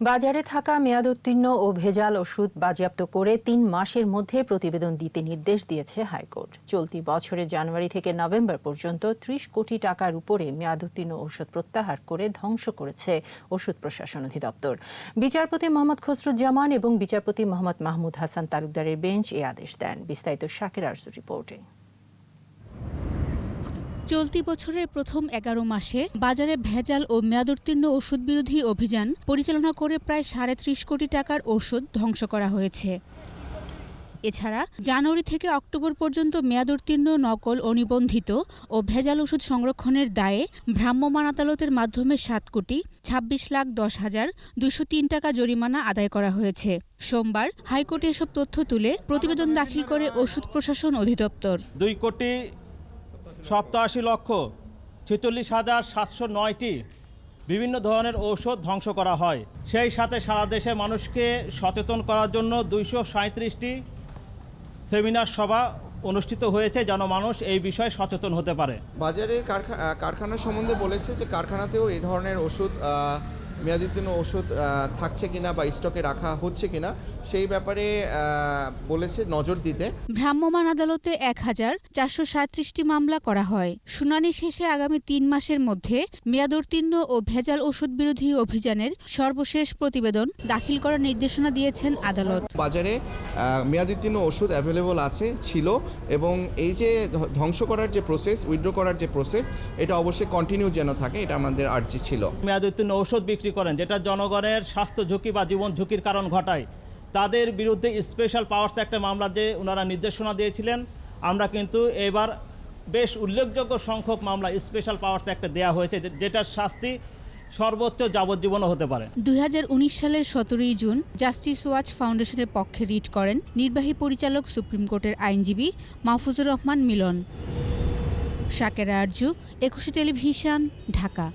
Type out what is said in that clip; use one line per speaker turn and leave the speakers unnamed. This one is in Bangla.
বাজারে থাকা মেয়াদোত্তীর্ণ ও ভেজাল ওষুধ বাজেয়াপ্ত করে তিন মাসের মধ্যে প্রতিবেদন দিতে নির্দেশ দিয়েছে হাইকোর্ট। চলতি বছরের জানুয়ারি থেকে নভেম্বর পর্যন্ত ত্রিশ কোটি টাকার উপরে মেয়াদোত্তীর্ণ ওষুধ প্রত্যাহার করে ধ্বংস করেছে ওষুধ প্রশাসন অধিদপ্তর। বিচারপতি মোহাম্মদ খসরুজ্জামান এবং বিচারপতি মোহাম্মদ মাহমুদ হাসান তালুকদারের বেঞ্চ এ আদেশ দেন। বিস্তারিত শাকের আরজু রিপোর্টে।
চলতি বছরের প্রথম এগারো মাসে বাজারে ভেজাল ও মেয়াদোত্তীর্ণ ওষুধ বিরোধী অভিযান পরিচালনা করে প্রায় সাড়ে ত্রিশ কোটি টাকার ওষুধ ধ্বংস করা হয়েছে। এছাড়া জানুয়ারি থেকে অক্টোবর পর্যন্ত মেয়াদোত্তীর্ণ, নকল ও নিবন্ধিত ও ভেজাল ওষুধ সংরক্ষণের দায়ে ভ্রাম্যমাণ আদালতের মাধ্যমে সাত কোটি ছাব্বিশ লাখ দশ হাজার দুশো তিন টাকা জরিমানা আদায় করা হয়েছে। সোমবার হাইকোর্টে এসব তথ্য তুলে প্রতিবেদন দাখিল করে ওষুধ প্রশাসন অধিদপ্তর।
দুই কোটি সপ্তাশি লক্ষ ছেচল্লিশ হাজার সাতশো নয়টি বিভিন্ন ধরনের ঔষধ ধ্বংস করা হয়। সেই সাথে সারা দেশে মানুষকে সচেতন করার জন্য দুইশো সাঁত্রিশটি সেমিনার সভা অনুষ্ঠিত হয়েছে যেন মানুষ এই বিষয়ে সচেতন হতে পারে।
বাজারের কারখা- কারখানা সম্বন্ধে বলেছে যে কারখানাতেও এই ধরনের ওষুধ মেয়াদোত্তীর্ণ ওষুধ থাকছে কিনা বা স্টকে রাখা হচ্ছে কিনা সেই ব্যাপারে বলেছে নজর দিতে।
ভ্রাম্যমাণ আদালতে এক হাজার চারশো সাঁত্রিশটি মামলা করা হয়। শুনানি শেষে আগামী তিন মাসের মধ্যে মেয়াদোত্তীর্ণ ও ভেজাল ওষুধ বিরোধী অভিযানের সর্বশেষ প্রতিবেদন দাখিল করার নির্দেশনা দিয়েছেন আদালত।
বাজারে মেয়াদোত্তীর্ণ ওষুধ অ্যাভেলেবল আছে ছিল এবং এই যে ধ্বংস করার যে প্রসেস উইথড্র করার যে প্রসেস এটা অবশ্যই কন্টিনিউ যেন থাকে এটা আমাদের আর্জি ছিল।
মেয়াদোত্তীর্ণ ঔষধ বিক্রি করেন, যেটা জনগণের স্বাস্থ্য ঝুঁকি বা জীবন ঝুঁকির কারণ ঘটায়। তাদের বিরুদ্ধে স্পেশাল পাওয়ার্স একটা মামলা যে ওনারা নির্দেশনা দিয়েছিলেন, আমরা কিন্তু এবার বেশ উল্লেখযোগ্য সংখ্যক মামলা স্পেশাল পাওয়ার্স একটা দেয়া হয়েছে যেটার শাস্তি সর্বোচ্চ যাবজ্জীবনও হতে পারে।
দুই হাজার উনিশ সালের সতেরোই জুন জাস্টিস ওয়াচ ফাউন্ডেশনের পক্ষে রিট করেন নির্বাহী পরিচালক, সুপ্রিম কোর্টের আইনজীবী মাহফুজুর রহমান মিলন। শাকেরা আরজু একুশে টেলিভিশন, ঢাকা।